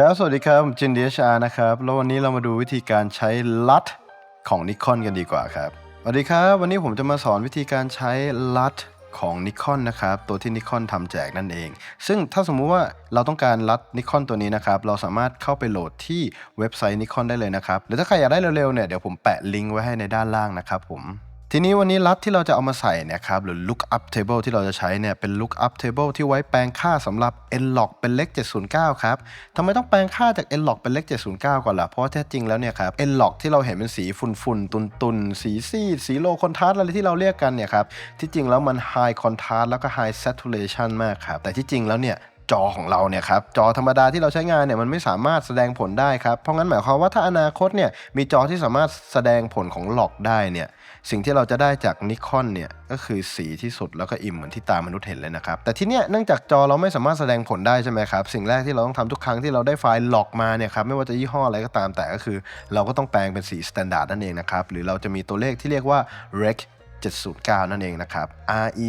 ครับ สวัสดีครับผมจิน DHR นะครับ แล้ววันนี้เรามาดูวิธีการใช้ลัดของ Nikon กันดีกว่าครับ สวัสดีครับ วันนี้ผมจะมาสอนวิธีการใช้ลัดของ Nikon นะครับ ตัวที่ Nikon ทำแจกนั่นเอง ซึ่งถ้าสมมุติว่าเราต้องการลัด Nikon ตัวนี้นะครับ เราสามารถเข้าไปโหลดที่เว็บไซต์ Nikon ได้เลยนะครับ หรือถ้าใครอยากได้เร็วๆเนี่ย เดี๋ยวผมแปะลิงก์ไว้ให้ในด้านล่างนะครับผม ทีนี้วันนี้ลัดที่เราจะเอามาใส่เนะครับหรือ lookup table ที่เราจะใช้เนี่ยเป็น lookup table ที่ไว้แปลงค่าสำหรับ nlog เป็นเลข709 ครับทำไมต้องแปลงค่าจาก nlog เป็นเลข709 ก่อนล่ะ เพราะว่าแท้จริงแล้วเนี่ยครับ nlog ที่เราเห็นเป็นสีฝุ่นๆ ตุนๆ สีซีด สีโลคอนทราสอะไรที่เราเรียกกันเนี่ยครับ ที่จริงแล้วมัน high contrast แล้วก็ high saturation มากครับ แต่ที่จริงแล้วเนี่ย จอของเราเนี่ยครับจอธรรมดาที่เราใช้งานเนี่ยมันไม่สามารถแสดงผลได้ครับเพราะงั้นหมายความว่าถ้าอนาคตเนี่ยมีจอที่สามารถแสดงผลของหลอกได้เนี่ยสิ่งที่เราจะได้จากนิคอนเนี่ยก็คือสีที่สุดแล้วก็อิ่มเหมือนที่ตามนุษย์เห็นเลยนะครับแต่ที่เนี้ยเนื่องจากจอเราไม่สามารถแสดงผลได้ใช่ไหมครับสิ่งแรกที่เราต้องทำทุกครั้งที่เราได้ไฟล์หลอกมาเนี่ยครับไม่ว่าจะยี่ห้ออะไรก็ตามแต่ก็คือ เราก็ต้องแปลงเป็นสีสแตนดาร์ดนั่นเองนะครับหรือเราจะมีตัวเลขที่เรียกว่า rec 709 นั่นเองนะครับ rec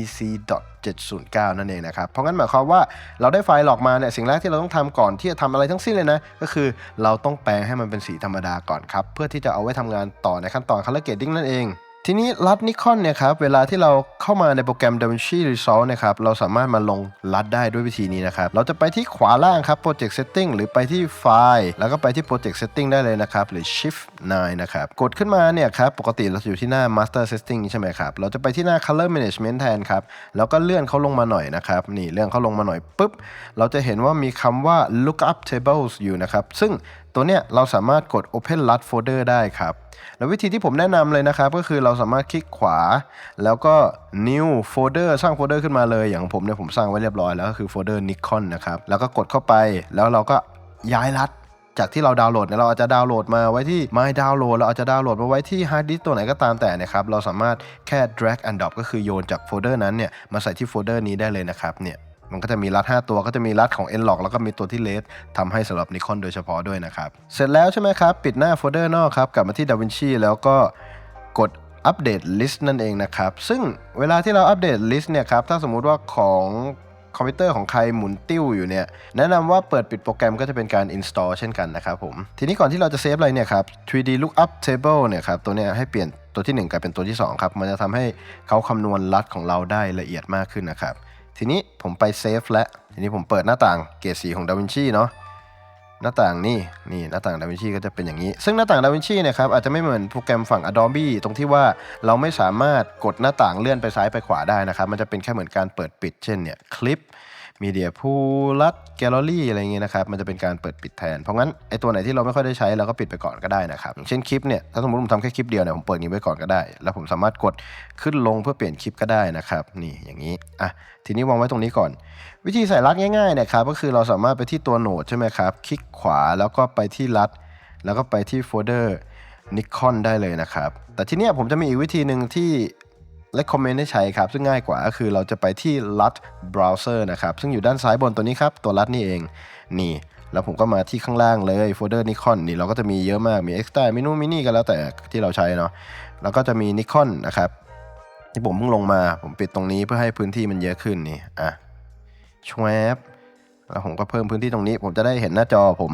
.709 นั่นเองนะครับ เพราะงั้นหมายความว่าเราได้ไฟล์หลอกมาเนี่ยสิ่งแรกที่เราต้องทำก่อนที่จะทำอะไรทั้งสิ้นเลยนะ ก็คือเราต้องแปลงให้มันเป็นสีธรรมดาก่อนครับ เพื่อที่จะเอาไว้ทำงานต่อในขั้นตอน color grading นั่นเอง ทีนี้รัดนิคอนเนี่ยครับเวลาที่เรา เข้ามาในโปรแกรม DaVinci Resolve นะครับเราสามารถมาลงรัดได้ด้วยวิธีนี้นะครับเราจะไปที่ขวาล่างครับ Project Setting หรือไปที่ไฟล์แล้วก็ไปที่ Project Setting ได้เลยนะครับหรือ Shift 9นะครับกดขึ้นมาเนี่ยครับปกติเราจะอยู่ที่หน้า Master Setting ใช่ไหมครับเราจะไปที่หน้า Color Management แทนครับแล้วก็เลื่อนเขาลงมาหน่อยนะครับนี่เลื่อนเขาลงมาหน่อยปุ๊บเราจะเห็นว่ามีคำว่า Lookup Tables อยู่นะครับซึ่งตัวเนี้ยเราสามารถกด Open LUT Folder ได้ครับ แล้ววิธีที่ผมแนะนำเลยนะครับ ก็คือเราสามารถคลิกขวา แล้วก็ New Folder สร้างโฟลเดอร์ขึ้นมาเลย อย่างผมเนี่ยผมสร้างไว้เรียบร้อยแล้วก็คือโฟลเดอร์ Nikon นะครับ แล้วก็กดเข้าไปแล้วเราก็ย้ายรัดจากที่เราดาวน์โหลดเนี่ยเราอาจจะดาวน์โหลดมาไว้ที่ My Download เราอาจจะดาวน์โหลดมาไว้ที่ Hard Disk ตัวไหนก็ตามแต่นะครับ เราสามารถแค่ drag and drop ก็คือโยนจากโฟลเดอร์นั้นเนี่ยมาใส่ที่โฟลเดอร์นี้ได้เลยนะครับเนี่ยมันก็จะมีรัด 5 ตัวก็จะมีรัดของ Nlog แล้วก็มีตัวที่ LED ทำให้สำหรับ Nikon โดยเฉพาะด้วยนะครับ เสร็จแล้วใช่ไหมครับ ปิดหน้าโฟลเดอร์นอกครับ กลับมาที่ DaVinci แล้วก็ อัปเดต list นั่นเองนะครับ ซึ่งเวลาที่เราอัปเดต list เนี่ยครับ ถ้าสมมุติว่าของคอมพิวเตอร์ของใครหมุนติ้วอยู่เนี่ย แนะนำว่าเปิดปิดโปรแกรมก็จะเป็นการ install เช่นกันนะครับผม ทีนี้ก่อนที่เราจะเซฟอะไรเนี่ยครับ 3D lookup table เนี่ยครับ ตัวเนี้ยให้เปลี่ยนตัวที่ 1กลายเป็นตัวที่ 2 ครับ มันจะทำให้เขาคำนวณลัดของเราได้ละเอียดมากขึ้นนะครับ ทีนี้ผมไปเซฟและ ทีนี้ผมเปิดหน้าต่างเกรดสีของ DaVinci เนาะ หน้าต่างนี่นี่หน้าต่าง DaVinci ก็จะเป็นอย่างนี้ ซึ่งหน้าต่าง DaVinci นะครับอาจจะไม่เหมือนโปรแกรมฝั่ง Adobe ตรงที่ว่าเราไม่สามารถกดหน้าต่างเลื่อนไปซ้ายไปขวาได้นะครับ มันจะเป็นแค่เหมือนการเปิดปิด เช่นเนี่ยคลิปมีเดียพูลัดแกลเลอรี่อะไรเงี้ยนะครับ มันจะเป็นการเปิดปิดแทน เพราะงั้นไอตัวไหนที่เราไม่ค่อยได้ใช้เราก็ปิดไปก่อนก็ได้นะครับอย่างเช่นคลิปเนี่ยถ้าสมมติผมทำแค่คลิปเดียวเนี่ยผมเปิดนี้ไว้ก่อนก็ได้ แล้วผมสามารถกดขึ้นลงเพื่อเปลี่ยนคลิปก็ได้นะครับนี่อย่างนี้อะ ทีนี้วางไว้ตรงนี้ก่อน วิธีใส่รัดง่ายๆเนะครับก็คือเราสามารถไปที่ตัวโหนดใช่ไหมครับ คลิกขวาแล้วก็ไปที่รัด แล้วก็ไปที่โฟลเดอร์ Nikon ได้เลยนะครับ แต่ทีนี้ผมจะมีอีกวิธีหนึ่งที่ recommend ให้ใช้ครับ ซึ่งง่ายกว่าก็คือเราจะไปที่ LUT browser นะครับ ซึ่งอยู่ด้านซ้ายบนตัวนี้ครับ ตัว LUT นี่เองนี่ แล้วผมก็มาที่ข้างล่างเลยโฟลเดอร์ Nikon นี่เราก็จะมีเยอะมากมี extra มินูมินี่กันแล้วแต่ที่เราใช้เนาะแล้วก็จะมี Nikon นะครับ ที่ผมเพิ่งลงมา ผมปิดตรงนี้เพื่อให้พื้นที่มันเยอะขึ้นนี่อะชวบแล้วผมก็เพิ่มพื้นที่ตรงนี้ ผมจะได้เห็นหน้าจอผม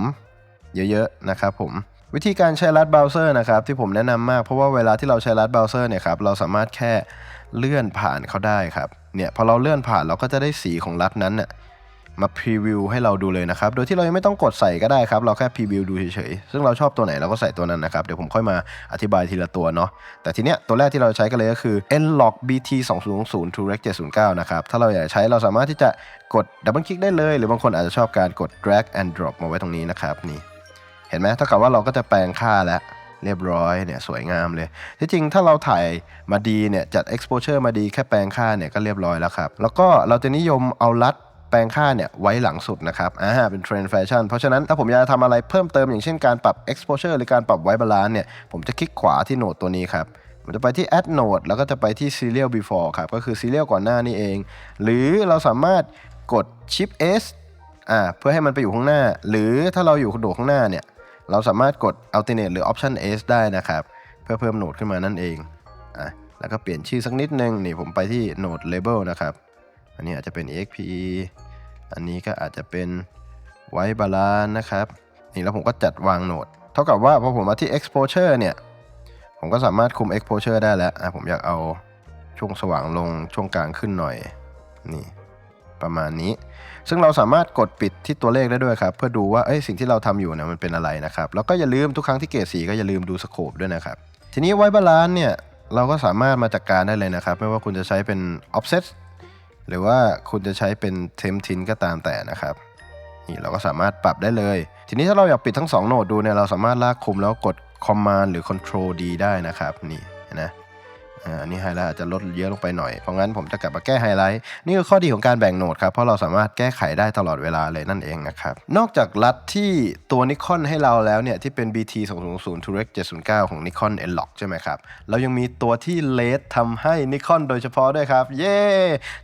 เยอะๆนะครับผมวิธีการใช้รัดเบราว์เซอร์นะครับที่ผมแนะนำมากเพราะว่าเวลาที่เราใช้รัดเบราว์เซอร์เนี่ยครับเราสามารถแค่เลื่อนผ่านเขาได้ครับเนี่ยพอเราเลื่อนผ่านเราก็จะได้สีของรัดนั้นเนี่ย มาพรีวิวให้เราดูเลยนะครับ โดยที่เรายังไม่ต้องกดใส่ก็ได้ครับ เราแค่พรีวิวดูเฉยๆ ซึ่งเราชอบตัวไหนเราก็ใส่ตัวนั้นนะครับ เดี๋ยวผมค่อยมาอธิบายทีละตัวเนาะ แต่ทีเนี้ยตัวแรกที่เราใช้กันเลยก็คือ nlog bt 2 0 0 to rec 709 นะครับ ถ้าเราอยากใช้เราสามารถที่จะกดดับเบิลคลิกได้เลย หรือบางคนอาจจะชอบการกด drag and drop มาไว้ตรงนี้นะครับ นี่ เห็นไหมเท่ากับว่าเราก็จะแปลงค่าแล้วเรียบร้อยเนี่ยสวยงามเลย ที่จริงถ้าเราถ่ายมาดีเนี่ยจัด exposure มาดีแค่แปลงค่าเนี่ยก็เรียบร้อยแล้วครับ แล้วก็เราจะนิยมเอาลัด แปลงค่าเนี่ยไว้หลังสุดนะครับอ่าเป็นเทรนด์แฟชั่นเพราะฉะนั้นถ้าผมอยากจะทำอะไรเพิ่มเติมอย่างเช่นการปรับ exposure หรือการปรับไว้บาลานซ์เนี่ยผมจะคลิกขวาที่โหนดตัวนี้ครับผมจะไปที่ add node แล้วก็จะไปที่ serial before ครับก็คือ serial ก่อนหน้านี่เอง หรือเราสามารถกด shift s อ่าเพื่อให้มันไปอยู่ข้างหน้า หรือถ้าเราอยู่โดดข้างหน้าเนี่ยเราสามารถกด alternate หรือ option s ได้นะครับเพื่อเพิ่มโหนดขึ้นมานั่นเองอะแล้วก็เปลี่ยนชื่อสักนิดนึงนี่ผมไปที่ node label นะครับ อันนี้อาจจะเป็น exp อันนี้ก็อาจจะเป็นไว้บาลานนะครับ นี่แล้วผมก็จัดวางโหนด เท่ากับว่าพอผมมาที่ exposure เนี่ย ผมก็สามารถคุม exposure ได้แล้วอะผมอยากเอาช่วงสว่างลงช่วงกลางขึ้นหน่อย นี่ประมาณนี้ ซึ่งเราสามารถกดปิดที่ตัวเลขได้ด้วยครับ เพื่อดูว่าเอ้ยสิ่งที่เราทำอยู่เนี่ยมันเป็นอะไรนะครับ แล้วก็อย่าลืมทุกครั้งที่เกรดสีก็อย่าลืมดูสโคปด้วยนะครับ ทีนี้ไว้บาลานเนี่ยเราก็สามารถมาจัดกการได้เลยนะครับ ไม่ว่าคุณจะใช้เป็น offset หรือว่าคุณจะใช้เป็นเทมทินก็ตามแต่นะครับ นี่เราก็สามารถปรับได้เลย ทีนี้ถ้าเราอยากปิดทั้ง 2 โหนดดูเนี่ยเราสามารถลากคุมแล้วกด command หรือ control D ได้นะครับ นี่นะ อันนี้ไฮไลท์อาจจะลดเยอะลงไปหน่อยเพราะงั้นผมจะกลับมาแก้ไฮไลท์นี่คือข้อดีของการแบ่งโหนดครับเพราะเราสามารถแก้ไขได้ตลอดเวลาเลยนั่นเองนะครับนอกจากรัดที่ตัวนิคอนให้เราแล้วเนี่ยที่เป็น BT 200 Turek 709 ของ Nikon N-Log ใช่ไหมครับเรายังมีตัวที่เลสทำให้นิคอนโดยเฉพาะด้วยครับเย้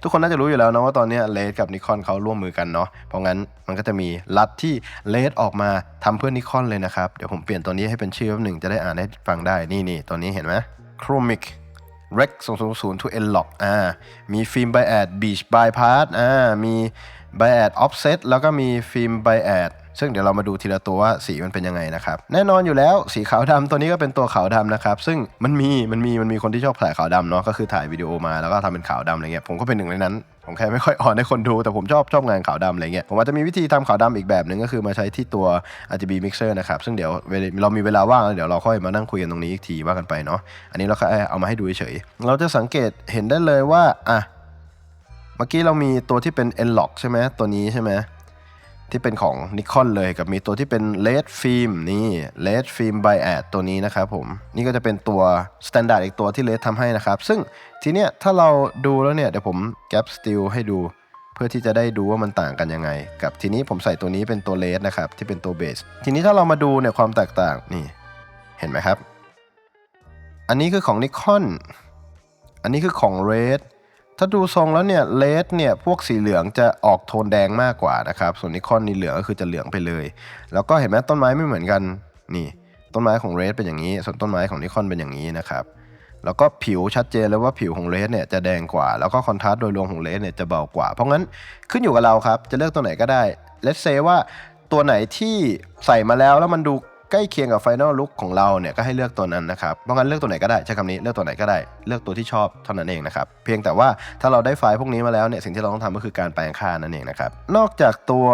ทุกคนน่าจะรู้อยู่แล้วนะว่าตอนนี้เลสกับนิคอนเขาร่วมมือกันเนาะเพราะงั้นมันก็จะมีรัดที่เลสออกมาทำเพื่อนิคอนเลยนะครับเดี๋ยวผมเปลี่ยนตัวนี้ให้เป็นชื่อแป๊บหนึ่งจะได้อ่านให้ฟังได้นี่นี่ตัวนี้เห็นไหม Chromic Rec 200 to N-Log อ่า มีฟิล์ม Bias Beach Bypass อ่า มี Bias Offset แล้วก็มีฟิล์ม Bias ซึ่งเดี๋ยวเรามาดูทีละตัวว่าสีมันเป็นยังไงนะครับแน่นอนอยู่แล้วสีขาวดำตัวนี้ก็เป็นตัวขาวดำนะครับซึ่งมันมีมันมีมันมีคนที่ชอบถ่ายขาวดำเนาะก็คือถ่ายวิดีโอมาแล้วก็ทำเป็นขาวดำอะไรเงี้ยผมก็เป็นหนึ่งในนั้นผมแค่ไม่ค่อยอ่อนให้คนดูแต่ผมชอบชอบงานขาวดำอะไรเงี้ยผมอาจจะมีวิธีทำขาวดำอีกแบบหนึ่งก็คือมาใช้ที่ตัว RGB mixer นะครับซึ่งเดี๋ยวเรามีเวลาว่างแล้วเดี๋ยวเราค่อยมานั่งคุยกันตรงนี้อีกทีว่ากันไปเนาะอันนี้เราแค่เอามาให้ดูเฉยๆเราจะสังเกตเห็นได้เลยว่าอะเมื่อกี้เรามีตัวที่เป็น N-Log ใช่ไหมตัวนี้ใช่ไหม ที่เป็นของ Nikon เลยกับมีตัวที่เป็น LED Film นี่ LED Film Bias ตัวนี้นะครับผม นี่ก็จะเป็นตัว Standard อีกตัวที่ LED ทำให้นะครับ ซึ่งทีเนี้ยถ้าเราดูแล้วเนี่ย เดี๋ยวผม Gap Still ให้ดู เพื่อที่จะได้ดูว่ามันต่างกันยังไง กับทีนี้ผมใส่ตัวนี้เป็นตัว LED นะครับ ที่เป็นตัวเบส ทีนี้ถ้าเรามาดูเนี่ยความแตกต่างนี่เห็นไหมครับ อันนี้คือของ Nikon อันนี้คือของ Red ถ้าดูทรงแล้วเนี่ยเลดเนี่ยพวกสีเหลืองจะออกโทนแดงมากกว่านะครับ ส่วนนิคอนนี่เหลืองก็คือจะเหลืองไปเลย แล้วก็เห็นไหมต้นไม้ไม่เหมือนกันนี่ต้นไม้ของเรดเป็นอย่างนี้ ส่วนต้นไม้ของนิคอนเป็นอย่างนี้นะครับแล้วก็ผิวชัดเจนเลยว่าผิวของเรดเนี่ยจะแดงกว่า แล้วก็คอนทราสต์โดยรวมของเรดเนี่ยจะเบากว่า เพราะงั้นขึ้นอยู่กับเราครับ จะเลือกตัวไหนก็ได้ let's say ว่าตัวไหนที่ใส่มาแล้วแล้วมันดู ใกล้เคียงกับ Final Look ของเราเนี่ยก็ให้เลือกตัวนั้นนะครับเพราะงั้นเลือกตัวไหนก็ได้ใช้คำนี้เลือกตัวไหนก็ได้เลือกตัวที่ชอบเท่านั้นเองนะครับเพียงแต่ว่าถ้าเราได้ไฟล์พวกนี้มาแล้วเนี่ยสิ่งที่เราต้องทำก็คือการแปลงค่านั่นเองนะครับนอกจากตัว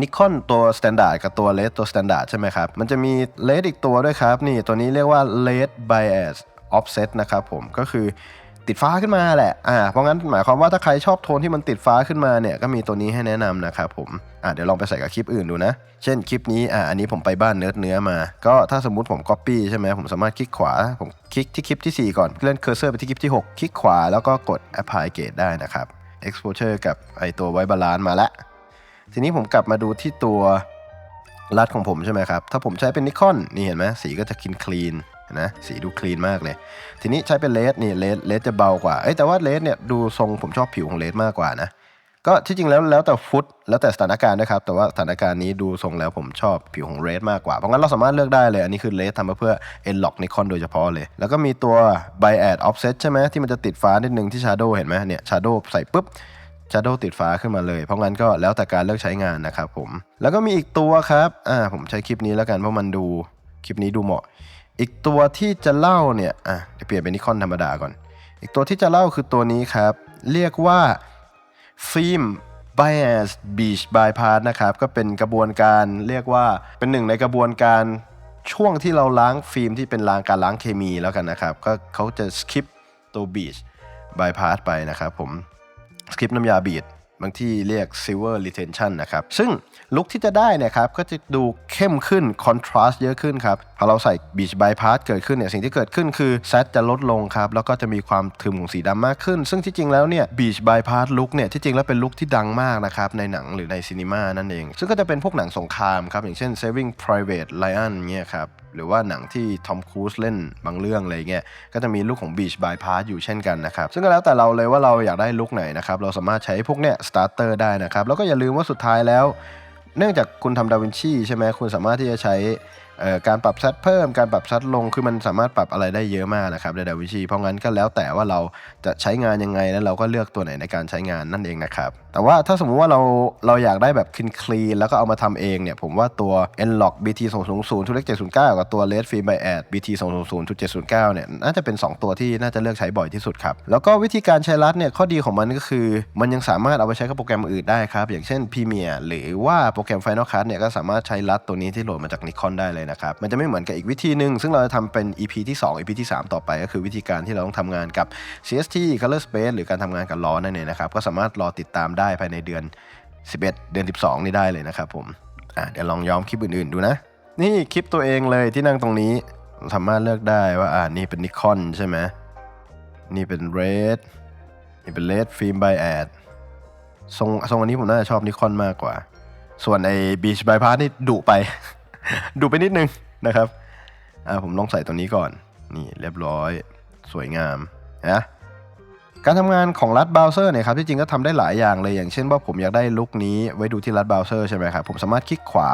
Nikon ตัว Standard กับตัว LED ตัว Standard ใช่ไหมครับ มันจะมี LED อีกตัวด้วยครับ นี่ตัวนี้เรียกว่า LED Bias Offset นะครับผมก็คือ ติดฟ้าขึ้นมาแหละ อ่า เพราะงั้นหมายความว่าถ้าใครชอบโทนที่มันติดฟ้าขึ้นมาเนี่ย ก็มีตัวนี้ให้แนะนำนะครับผม อ่าเดี๋ยวลองไปใส่กับคลิปอื่นดูนะ เช่นคลิปนี้ อ่า อันนี้ผมไปบ้านเนื้อเนื้อมา ก็ถ้าสมมุติผม Copy ใช่ไหม ผมสามารถคลิกขวา ผมคลิกที่คลิปที่ 4 ก่อน เลื่อนเคอร์เซอร์ไปที่คลิปที่ 6 คลิกขวาแล้วก็กด Apply Gate ได้นะครับ Exposure กับไอตัวไว้บาลานซ์มาแล้ว ทีนี้ผมกลับมาดูที่ตัวรัดของผมใช่ไหมครับ ถ้าผมใช้เป็นนิคอนนี่เห็นไหมสีก็จะคินคลีน นะสีดูคลีนมากเลย ทีนี้ใช้เป็นเลสนี่เลสเลสจะเบากว่าเอ้แต่ว่าเลสเนี่ยดูทรงผมชอบผิวของเลสมากกว่านะก็ที่จริงแล้วแล้วแต่ฟุตแล้วแต่สถานการณ์นะครับ แต่ว่าสถานการณ์นี้ดูทรงแล้วผมชอบผิวของเรดมากกว่า เพราะงั้นเราสามารถเลือกได้เลย อันนี้คือเลสทำมาเพื่อ n l o c k Nikon โดยเฉพาะเลย แล้วก็มีตัว Bias Offset ใช่ไหมที่มันจะติดฟ้านิดนึงที่ Shadow เห็นไหมเนี่ย Shadow ใส่ปุ๊บ Shadow ติดฟ้าขึ้นมาเลย เพราะงั้นก็แล้วแต่การเลือกใช้งานนะครับผมแล้วก็มีอีกตัวครับอ่าผมใช้คลิปนี้แล้วกันเพราะมันดู คลิปนี้ดูเหมาะ อีกตัวที่จะเล่าเนี่ยอะเดี๋ยวเปลี่ยนเป็นนิคอนธรรมดาก่อน อีกตัวที่จะเล่าคือตัวนี้ครับ เรียกว่าฟิล์ม Bias Beach Bypass นะครับ ก็เป็นกระบวนการเรียกว่าเป็นหนึ่งในกระบวนการช่วงที่เราล้างฟิล์มที่เป็นล้างการล้างเคมีแล้วกันนะครับ ก็เขาจะ skip ตัว Beach Bypass ไปนะครับผมสคิปน้ำยาบีด บางที่เรียก silver retention นะครับ ซึ่งลุคที่จะได้เนี่ยครับก็จะดูเข้มขึ้น contrast เยอะขึ้นครับ พอเราใส่ beach bypass เกิดขึ้นเนี่ยสิ่งที่เกิดขึ้นคือ set จะลดลงครับ แล้วก็จะมีความทึมของสีดำมากขึ้น ซึ่งที่จริงแล้วเนี่ย beach bypass ลุคเนี่ยที่จริงแล้วเป็นลุคที่ดังมากนะครับ ในหนังหรือในซีนีมานั่นเอง ซึ่งก็จะเป็นพวกหนังสงครามครับอย่างเช่น saving private Ryan เนี่ยครับ หรือว่าหนังที่ทอมครูซเล่นบางเรื่องอะไรเงี้ยก็จะมีลุคของ Beach Bypass อยู่เช่นกันนะครับซึ่งก็แล้วแต่เราเลยว่าเราอยากได้ลุคไหนนะครับเราสามารถใช้พวกเนี้ยสตาร์เตอร์ได้นะครับแล้วก็อย่าลืมว่าสุดท้ายแล้ว เนื่องจากคุณทำดาวินชีใช่ไหมคุณสามารถที่จะใช้ การปรับชัดเพิ่มการปรับชัดลงคือมันสามารถปรับอะไรได้เยอะมากนะครับในดาวิชีเพราะงั้นก็แล้วแต่ว่าเราจะใช้งานยังไงแล้วเราก็เลือกตัวไหนในการใช้งานนั่นเองนะครับแต่ว่าถ้าสมมุติว่าเราเราอยากได้แบบคลีนคลีนแล้วก็เอามาทำเองเนี่ยผมว่าตัว Nlock BT 2 0 0ทุกเลข709 กับตัว Red Free by Ad BT 2 0 0 709เนี่ยน่าจะเป็น 2 ตัวที่น่าจะเลือกใช้บ่อยที่สุดครับแล้วก็วิธีการใช้รัดเนี่ยข้อดีของมันก็คือ มันยังสามารถเอาไปใช้กับโปรแกรมอื่นได้ครับอย่างเช่น Premiere หรือว่าโปรแกรม Final Cut เนี่ยก็สามารถใช้รัดตัวนี้ที่โหลดมาจาก Nikon ได้เลยนะครับ มันจะไม่เหมือนกับอีกวิธีหนึ่งซึ่งเราจะทำเป็น EP ที่ 2 EP ที่ 3 ต่อไป ก็คือวิธีการที่เราต้องทำงานกับ CST Color Space หรือการทำงานกับล้อนั่นเองนะครับ ก็สามารถรอติดตามได้ภายในเดือน 11 เดือน 12 นี่ได้เลยนะครับผมอะเดี๋ยวลองย้อมคลิปอื่นๆดูนะ นี่คลิปตัวเองเลยที่นั่งตรงนี้สามารถเลือกได้ว่าอ่านี่เป็นนิคอนใช่ไหมนี่เป็น red นี่เป็น red film by ad ทรงทรงอันนี้ผมน่าจะชอบนิคอนมากกว่า ส่วนไอ้ beach bypass นี่ดุไป ดูไปนิดนึงนะครับ อ่าผมลองใส่ตัวนี้ก่อน นี่เรียบร้อย สวยงามนะ การทำงานของรัดเบราว์เซอร์เนี่ยครับที่จริงก็ทำได้หลายอย่างเลยอย่างเช่นว่าผมอยากได้ลุคนี้ไว้ดูที่รัดเบราว์เซอร์ใช่ไหมครับผมสามารถคลิกขวา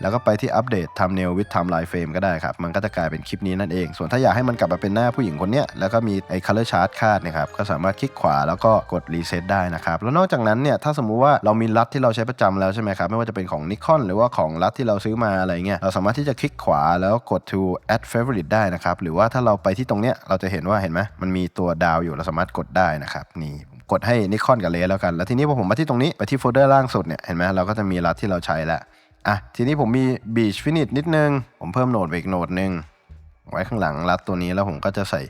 แล้วก็ไปที่อัปเดตทำเนลวิดทม์ไลน์เฟรมก็ได้ครับ มันก็จะกลายเป็นคลิปนี้นั่นเอง ส่วนถ้าอยากให้มันกลับมาเป็นหน้าผู้หญิงคนเนี้ยแล้วก็มีไอ้ color chart คาดนะครับก็สามารถคลิกขวาแล้วก็กดรีเซ็ตได้นะครับแล้วนอกจากนั้นเนี่ยถ้าสมมุติว่าเรามีรัดที่เราใช้ประจำแล้วใช่ไหมครับไม่ว่าจะเป็นของนิคอนหรือว่าของรัดที่เราซื้อมาอะไรเงี้ยเราสามารถที่จะคลิกขวาแล้วกด to add favorite ได้นะครับหรือว่าถ้าเราไปที่ตรงเนี้ยเราจะเห็นว่าเห็นไหมมันมีตัวดาวอยู่เราสามารถกดได้นะครับนี่ผมกดให้นิคอนกับเลแล้วกัน แล้วทีนี้พอผมมาที่ตรงนี้ไปที่โฟลเดอร์ล่างสุดเนี่ยเห็นไหมเราก็จะมีรัดที่เราใช้แล้วอะทีนี้ผมมี beach finish นิดนึง ผมเพิ่มโหนดไปอีกโหนดหนึ่งไว้ข้างหลังรัดตัวนี้แล้วผมก็จะใส่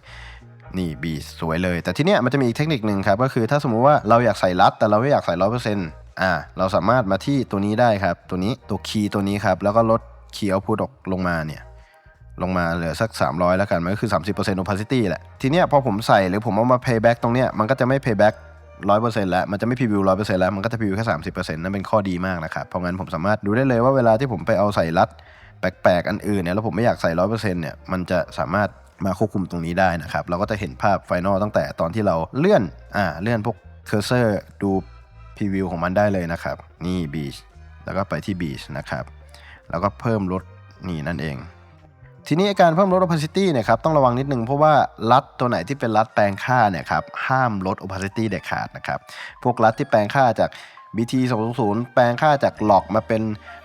นี่ beach สวยเลย แต่ทีเนี้ยมันจะมีอีกเทคนิคหนึ่งครับก็คือถ้าสมมุติว่าเราอยากใส่รัดแต่เราไม่อยากใส่ร้อยเปอร์เซ็นต์อะเราสามารถมาที่ตัวนี้ได้ครับ ตัวนี้ตัวคีย์ตัวนี้ครับแล้วก็ลดคีย์เอาพุทออกลงมาเนี่ย ลงมาเหลือสัก 300 แล้วกัน มันก็คือ 30% opacity แหละ ทีเนี้ยพอผมใส่หรือผมเอามา payback ตรงเนี้ยมันก็จะไม่ payback 100%แล้ว มันจะไม่ preview 100%แล้ว มันก็จะ preview แค่ 30%นั่นเป็นข้อดีมากนะครับ เพราะงั้นผมสามารถดูได้เลยว่าเวลาที่ผมไปเอาใส่รัดแปลกๆ อันอื่นเนี่ยแล้วผมไม่อยากใส่ 100%เนี่ย มันจะสามารถมาควบคุมตรงนี้ได้นะครับ เราก็จะเห็นภาพไฟนอลตั้งแต่ตอนที่เราเลื่อน อ่า เลื่อนพวกเคอร์เซอร์ดูพรีวิวของมันได้เลยนะครับ นี่ beach แล้วก็ไปที่ beach นะครับ แล้วก็เพิ่มลดนี่นั่นเอง ทีนี้การเพิ่มลด opacity เนี่ยครับต้องระวังนิดนึงเพราะว่ารัดตัวไหนที่เป็นรัดแปลงค่าเนี่ยครับห้ามลด opacity เด็ดขาดนะครับพวกรัดที่แปลงค่าจาก BT 200แปลงค่าจากหลอกมาเป็น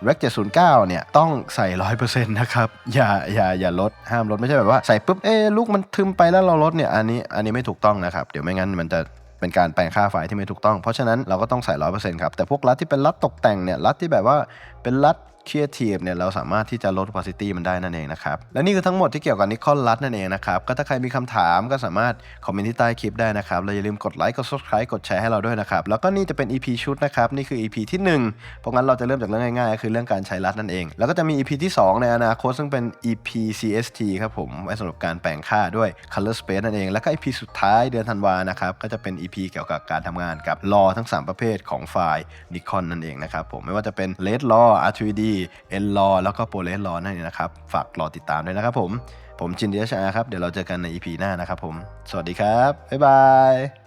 Rec 709เนี่ยต้องใส่ 100%นะครับอย่าอย่าอย่าลดห้ามลดไม่ใช่แบบว่าใส่ปุ๊บเอ๊ลูกมันทึมไปแล้วเราลดเนี่ยอันนี้อันนี้ไม่ถูกต้องนะครับเดี๋ยวไม่งั้นมันจะเป็นการแปลงค่าไฟที่ไม่ถูกต้อง เพราะฉะนั้นเราก็ต้องใส่ 100%ครับแต่พวกรัดที่เป็นรัดตกแต่งเนี่ยรัดที่แบบว่าเป็นรัด Creative เนี่ยเราสามารถที่จะลด opacity มันได้นั่นเองนะครับและนี่คือทั้งหมดที่เกี่ยวกับ Nikon LUT นั่นเองนะครับก็ถ้าใครมีคำถามก็สามารถคอมเมนต์ที่ใต้คลิปได้นะครับแล้วอย่าลืมกดไลค์กด subscribe กดแชร์ให้เราด้วยนะครับแล้วก็นี่จะเป็น EP ชุดนะครับนี่คือ EP ที่ 1 เพราะงั้นเราจะเริ่มจากเรื่องง่ายๆก็คือเรื่องการใช้รัดนั่นเอง แล้วก็จะมี EP ที่ 2 ในอนาคตซึ่งเป็น EP CST ครับผมไว้สำหรับการแปลงค่าด้วย Color Space นั่นเองแล้วก็ EP สุดท้ายเดือนธันวานะครับก็จะเป็น EP เกี่ยวกับการทำงานกับรอทั้ง 3 ประเภทของไฟล์ Nikon นั่นเองนะครับผมไม่ว่าจะเป็น Red Raw เอ็นรอแล้วก็ ProRes Raw นั่นเองนะครับ ฝากรอติดตามด้วยนะครับผม ผมจินเดียชาครับ เดี๋ยวเราเจอกันใน EP หน้านะครับผม สวัสดีครับ บ๊ายบาย